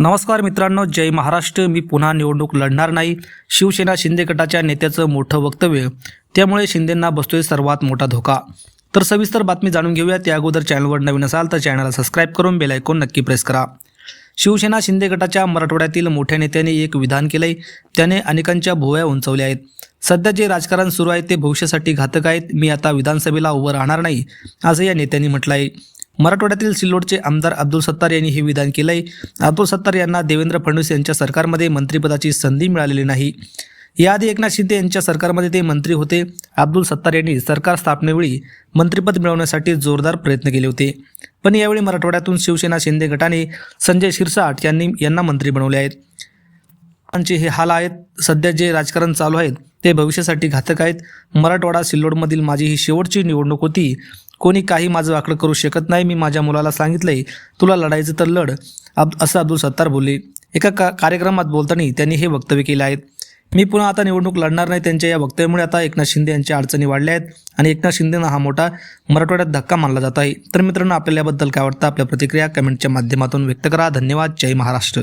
नमस्कार मित्रांनो जय महाराष्ट्र. मी पुन्हा निवडणूक लढणार नाही. शिवसेना शिंदे गटाच्या नेत्याचं मोठं वक्तव्य. त्यामुळे शिंदेंना बसतोय सर्वात मोठा धोका. तर सविस्तर बातमी जाणून घेऊया. त्या अगोदर चॅनलवर नवीन असाल तर चॅनलला सबस्क्राईब करून बेल आयकॉन नक्की प्रेस करा. शिवसेना शिंदे गटाच्या मराठवाड्यातील मोठ्या नेत्याने एक विधान केलंय. त्याने अनेकांच्या भुवया उंचवल्या आहेत. सध्या जे राजकारण सुरू आहे ते भविष्यासाठी घातक आहेत. मी आता विधानसभेला उभं राहणार नाही असं या नेत्यांनी म्हटलं आहे मराठवाड्यातील सिल्लोडचे आमदार अब्दुल सत्तार यांनी हे विधान केलं आहे अब्दुल सत्तार यांना देवेंद्र फडणवीस यांच्या सरकारमध्ये मंत्रिपदाची संधी मिळालेली नाही. याआधी एकनाथ शिंदे यांच्या सरकारमध्ये ते मंत्री होते. अब्दुल सत्तार यांनी सरकार स्थापनेवेळी मंत्रिपद मिळवण्यासाठी जोरदार प्रयत्न केले होते. पण यावेळी मराठवाड्यातून शिवसेना शिंदे गटाने संजय शिरसाट यांनी यांना मंत्री बनवले आहेत. यांचे हे हाल आहेत. सध्या जे राजकारण चालू आहेत ते भविष्यासाठी घातक आहेत. मराठवाडा सिल्लोडमधील माझी ही शेवटची निवडणूक होती. कोणी काही माझं वाकडं करू शकत नाही. मी माझ्या मुलाला सांगितलंय तुला लढायचं तर लढ. अब असं अब्दुल सत्तार बोलले. एका का कार्यक्रमात बोलताना त्यांनी हे वक्तव्य केलं आहे. मी पुन्हा आता निवडणूक लढणार नाही. त्यांच्या या वक्तव्यामुळे आता एकनाथ शिंदे यांच्या अडचणी वाढल्या आहेत आणि एकनाथ शिंदेना हा मोठा मराठवाड्यात धक्का मानला जात आहे. तर मित्रांनो आपल्याला याबद्दल काय वाटतं? आपल्या प्रतिक्रिया कमेंटच्या माध्यमातून व्यक्त करा. धन्यवाद. जय महाराष्ट्र.